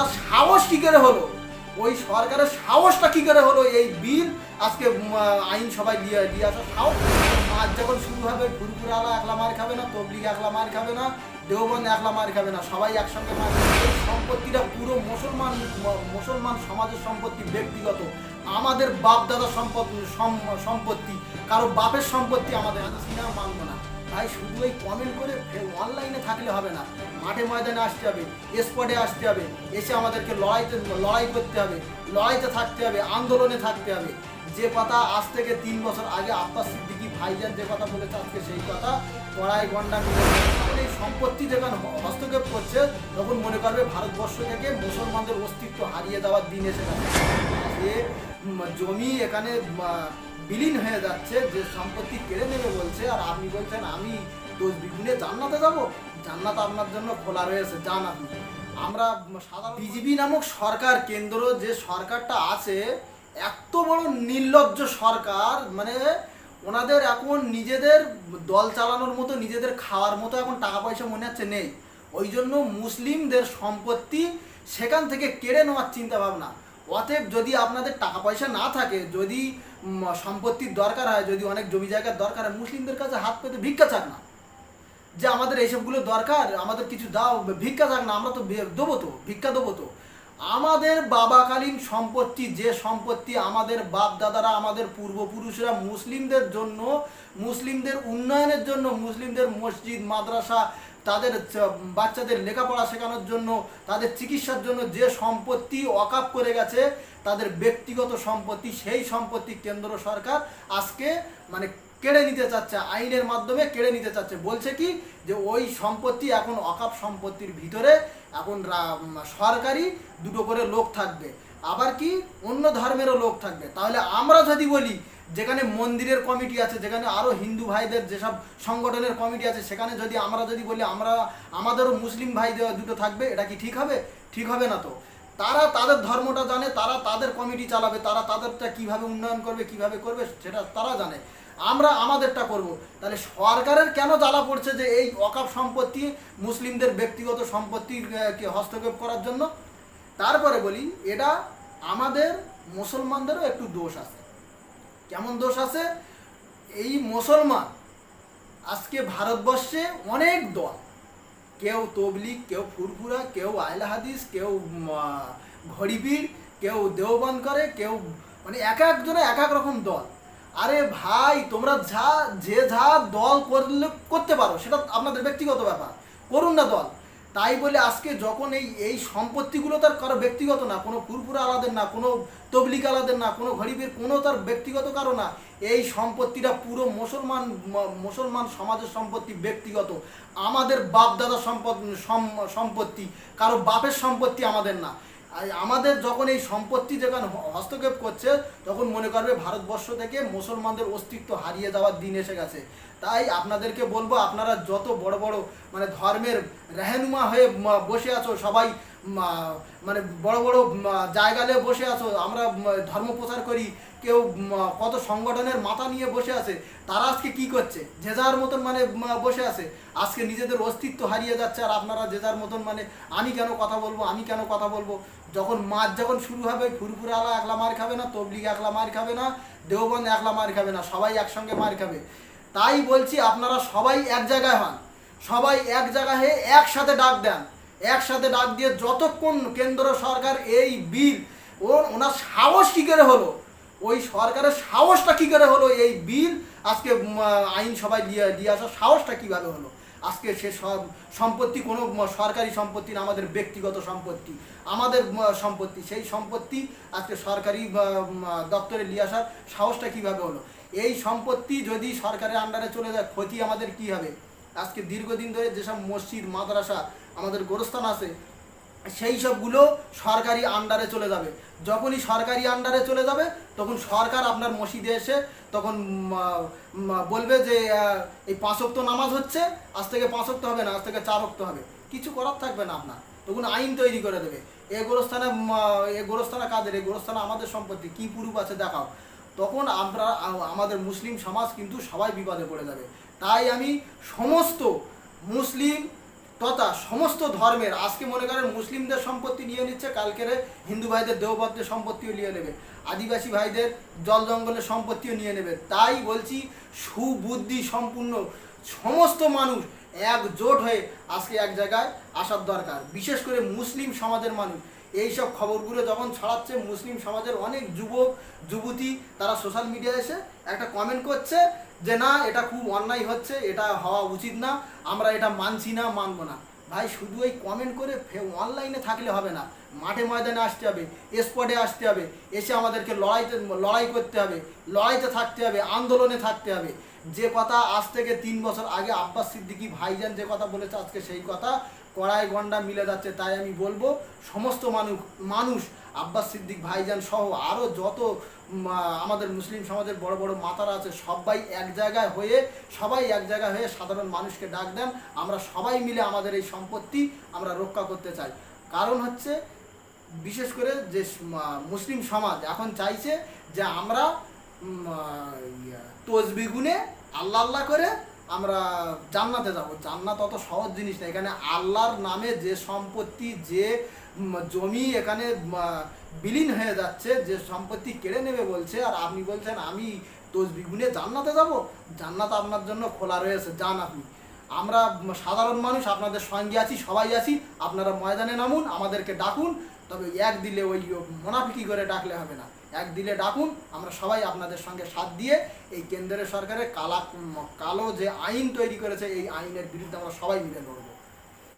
ওনার সাহস কি করে হলো? ওই সরকারের সাহসটা কি করে হলো? এই বিল আজকে উম, আইন সবাই দিয়ে দিয়ে আসা সাহস? আজ যখন শুরু হবে ফুরফুরা আলা একলা মার খাবে না তবলিগ একলা মার খাবে না দেওবন্দ একলা মার খাবে না সবাই একসঙ্গে মার খাবে। এই সম্পত্তিটা পুরো মুসলমান মুসলমান সমাজের সম্পত্তি ব্যক্তিগত। আমাদের বাপ দাদার সম্পদ সম্পত্তি কারও বাপের সম্পত্তি আমাদের সিনেমা মানবো না। তাই শুধু এই কমেন্ট করে অনলাইনে থাকলে হবে না। মাঠে ময়দানে আসতে হবে স্পটে আসতে হবে, এসে আমাদেরকে লড়াইতে, লড়াই করতে হবে, লড়াইতে থাকতে হবে, আন্দোলনে থাকতে হবে। যে কথা আজ থেকে তিন বছর আগে আব্বাস সিদ্দিকি ভাইজান যে কথা বলেছে আজকে সেই কথা কড়াই গন্ডা মিলে এই সম্পত্তি যখন হস্তক্ষেপ করছে, তখন মনে করবে ভারতবর্ষ থেকে মুসলমানদের অস্তিত্ব হারিয়ে দেওয়ার দিন এসে গেছে। যে জমি এখানে বিলীন হয়ে যাচ্ছে, যে সম্পত্তি কেড়ে নেবে বলছে, আর আপনি বলছেন, আমি দোষ বিগুনে জান্নাতে যাব? জান্নাত আপনার জন্য খোলা রয়েছে, যান আপনি। আমরা সাধারণ বিজেপি নামক সরকার কেন্দ্র, যে সরকারটা আছে, এত বড় নির্লজ্জ সরকার মানে ওনাদের এখন নিজেদের দল চালানোর মতো, নিজেদের খাওয়ার মতো এখন টাকা পয়সা মনে হচ্ছে নেই। ওই জন্য মুসলিমদের সম্পত্তি সেখান থেকে কেড়ে নেওয়ার চিন্তা ভাবনা অতএব যদি আপনাদের টাকা পয়সা না থাকে, যদি সম্পত্তির দরকার হয়, যদি অনেক জমি জায়গার দরকার হয়, মুসলিমদের কাছে হাত পেতে ভিক্ষা চাক না। যে আমাদের এইসবগুলো দরকার, আমাদের কিছু দাও, ভিক্ষা থাক না, আমরা তো দেবো তো, ভিক্ষা দেবো তো। আমাদের বাবাকালীন সম্পত্তি, যে সম্পত্তি আমাদের বাপ দাদারা আমাদের পূর্বপুরুষরা মুসলিমদের জন্য, মুসলিমদের উন্নয়নের জন্য, মুসলিমদের মসজিদ, মাদ্রাসা তাদের বাচ্চাদের লেখাপড়া শেখানোর জন্য, তাদের চিকিৎসার জন্য যে সম্পত্তি অকাপ করে গেছে, তাদের ব্যক্তিগত সম্পত্তি, সেই সম্পত্তি কেন্দ্র সরকার আজকে মানে কেড়ে নিতে চাচ্ছে, আইনের মাধ্যমে কেড়ে নিতে চাচ্ছে। বলছে কি যে ওই সম্পত্তি এখন অকাপ সম্পত্তির ভিতরে এখন সরকারি দুটো করে লোক থাকবে। আবার কি অন্য ধর্মেরও লোক থাকবে। তাহলে আমরা যদি বলি যেখানে মন্দিরের কমিটি আছে, যেখানে আরও হিন্দু ভাইদের যেসব সংগঠনের কমিটি আছে, সেখানে যদি আমরা যদি বলি, আমরা, আমাদেরও মুসলিম ভাই দুটো থাকবে, এটা কি ঠিক হবে? ঠিক হবে না তো। তারা তাদের ধর্মটা জানে, তারা তাদের কমিটি চালাবে, তারা তাদেরটা কীভাবে উন্নয়ন করবে, কীভাবে করবে, সেটা তারা জানে। আমরা আমাদেরটা করব। তাহলে সরকারের কেন জ্বালা পড়ছে যে এই অকাপ সম্পত্তি মুসলিমদের ব্যক্তিগত সম্পত্তিকে হস্তক্ষেপ করার জন্য? তারপরে বলি, এটা আমাদের মুসলমানদেরও একটু দোষ আছে। কেমন দোষ আছে? এই মুসলমান আজকে ভারতবর্ষে অনেক দল কেউ তবলিগ কেউ ফুরফুরা কেউ আয়লা হাদিস কেউ আহ, কেউ দেওবান করে কেউ মানে এক একজনে এক এক রকম দল। আরে ভাই তোমরা যা যে যা দল করলে করতে পারো সেটা আপনাদের ব্যক্তিগত ব্যাপার। করুন না দল। তাই বলে আজকে যখন এই এই সম্পত্তিগুলো তার কারও ব্যক্তিগত না, কোনো পুরপুর আলাদের না, কোনো তবলিক আলাদের না, কোনো গরিবের, কোনো তার ব্যক্তিগত কারও না, এই সম্পত্তিটা পুরো মুসলমান মুসলমান সমাজের সম্পত্তি ব্যক্তিগত। আমাদের বাপ দাদা সম্পদ সম্পত্তি, কারও বাপের সম্পত্তি আমাদের না। আমাদের যখন এই সম্পত্তি যখন হস্তক্ষেপ করছে, তখন মনে করবে ভারতবর্ষ থেকে মুসলমানদের অস্তিত্ব হারিয়ে যাওয়ার দিন এসে গেছে। তাই আপনাদেরকে বলব, আপনারা যত বড় বড় মানে ধর্মের রেহেনুমা হয়ে বসে আছো, সবাই মানে বড় বড় জায়গালে বসে আছো, আমরা ধর্ম প্রচার করি, কেউ কত সংগঠনের মাথা নিয়ে বসে আছে, তারা আজকে কি করছে? যে যার মতন মানে বসে আছে, আজকে নিজেদের অস্তিত্ব হারিয়ে যাচ্ছে, আর আপনারা যে যার মতন মানে আমি কেন কথা বলব, আমি কেন কথা বলব? যখন মাছ যখন শুরু হবে ফুরফুরা আলা একলা মার খাবে না, তবলিগ একলা মার খাবে না, দেওবন্দ একলা মার খাবে না, সবাই একসঙ্গে মার খাবে। তাই বলছি, আপনারা সবাই এক জায়গায় হন, সবাই এক জায়গায় হয়ে একসাথে ডাক দেন। একসাথে ডাক দিয়ে যতক্ষণ কেন্দ্র সরকার এই বিল ওর ওনার সাহস কী করে হলো? ওই সরকারের সাহসটা কী করে হলো এই বিল আজকে উম, আইন সবাই দিয়ে দিয়ে আসার সাহসটা কীভাবে হলো? আজকে সে সব সম্পত্তি কোনো সরকারি সম্পত্তি না আমাদের ব্যক্তিগত সম্পত্তি আমাদের সম্পত্তি সেই সম্পত্তি আজকে সরকারি দপ্তরে নিয়ে আসার সাহসটা কীভাবে হলো? এই সম্পত্তি যদি সরকারের আন্ডারে চলে যায় ক্ষতি আমাদের কি হবে? আজকে দীর্ঘদিন ধরে যেসব মসজিদ মাদ্রাসা আমাদের গোরস্থান আছে, সেই সবগুলো সরকারি আন্ডারে চলে যাবে। যখনই সরকারি আন্ডারে চলে যাবে, তখন সরকার আপনার মসজিদে এসে তখন বলবে যে এই পাঁচক্ত নামাজ হচ্ছে, আজ থেকে পাঁচক্ত হবে না, আজ থেকে চারক্ত হবে। কিছু করার থাকবে না আপনার। তখন আইন তৈরি করে দেবে। এ গোরস্থানে এ গোরস্থানে কাদের? এই গোরস্থানে আমাদের সম্পত্তি। কি পুরুপ আছে দেখাও। তখন আমরা, আমাদের মুসলিম সমাজ কিন্তু সবাই বিপদে পড়ে যাবে। তাই আমি সমস্ত মুসলিম তথা সমস্ত ধর্মের, আজকে মনে করেন মুসলিমদের সম্পত্তি নিয়ে নিচ্ছে, কালকেরে হিন্দু ভাইদের দেহপত্রের সম্পত্তিও নিয়ে নেবে, আদিবাসী ভাইদের জল জঙ্গলের সম্পত্তিও নিয়ে নেবে। তাই বলছি, সুবুদ্ধি সম্পূর্ণ, সমস্ত মানুষ একজোট হয়ে আজকে এক জায়গায় আসার দরকার। বিশেষ করে মুসলিম সমাজের মানুষ। এইসব খবরগুলো যখন ছড়াচ্ছে, মুসলিম সমাজের অনেক যুবক, যুবতী তারা সোশ্যাল মিডিয়ায় এসে একটা কমেন্ট করছে যে, না, এটা খুব অন্যায় হচ্ছে, এটা হওয়া উচিত না, আমরা এটা মানছি না, মানবো না। ভাই, শুধু এই কমেন্ট করে অনলাইনে থাকলে হবে না। মাঠে ময়দানে আসতে হবে স্পটে আসতে হবে, এসে আমাদেরকে লড়াইতে, লড়াই করতে হবে, লড়াইতে থাকতে হবে, আন্দোলনে থাকতে হবে। যে কথা আজ থেকে তিন বছর আগে আব্বাস সিদ্দিকী ভাইজান যে কথা বলেছে আজকে সেই কথা, কড়াই গন্ডা মিলে যাচ্ছে তাই আমি বলব, সমস্ত মানুষ মানুষ, আব্বাস সিদ্দিক ভাইজান সহ আরও যত আমাদের মুসলিম সমাজের বড় বড় মাতারা আছে, সবাই এক জায়গায় হয়ে, সবাই এক জায়গায় হয়ে সাধারণ মানুষকে ডাক দেন, আমরা সবাই মিলে আমাদের এই সম্পত্তি আমরা রক্ষা করতে চাই। কারণ হচ্ছে, বিশেষ করে যে মুসলিম সমাজ এখন চাইছে যে আমরা তসবি গুনে আল্লাহ আল্লাহ করে আমরা জান্নাতে যাব। জান্নাত অত সহজ জিনিস না। এখানে আল্লাহর নামে যে সম্পত্তি, যে জমি এখানে বিলীন হয়ে যাচ্ছে, যে সম্পত্তি কেড়ে নেবে বলছে, আর আপনি বলছেন, আমি তসবি গুনে জান্নাতে যাব? জান্নাত আপনার জন্য খোলা রয়েছে। যান আপনি। আমরা সাধারণ মানুষ, আপনাদের সঙ্গে আছি, সবাই আছি। আপনারা ময়দানে নামুন, আমাদেরকে ডাকুন। তবে এক দিলে ওই মোনাফিকি করে ডাকলে হবে না। এক দিলে ডাকুন, আমরা সবাই আপনাদের সঙ্গে সাথ দিয়ে এই কেন্দ্রের সরকারের কালা কালো যে আইন তৈরি করেছে, এই আইনের বিরুদ্ধে আমরা সবাই মিলে লড়বো।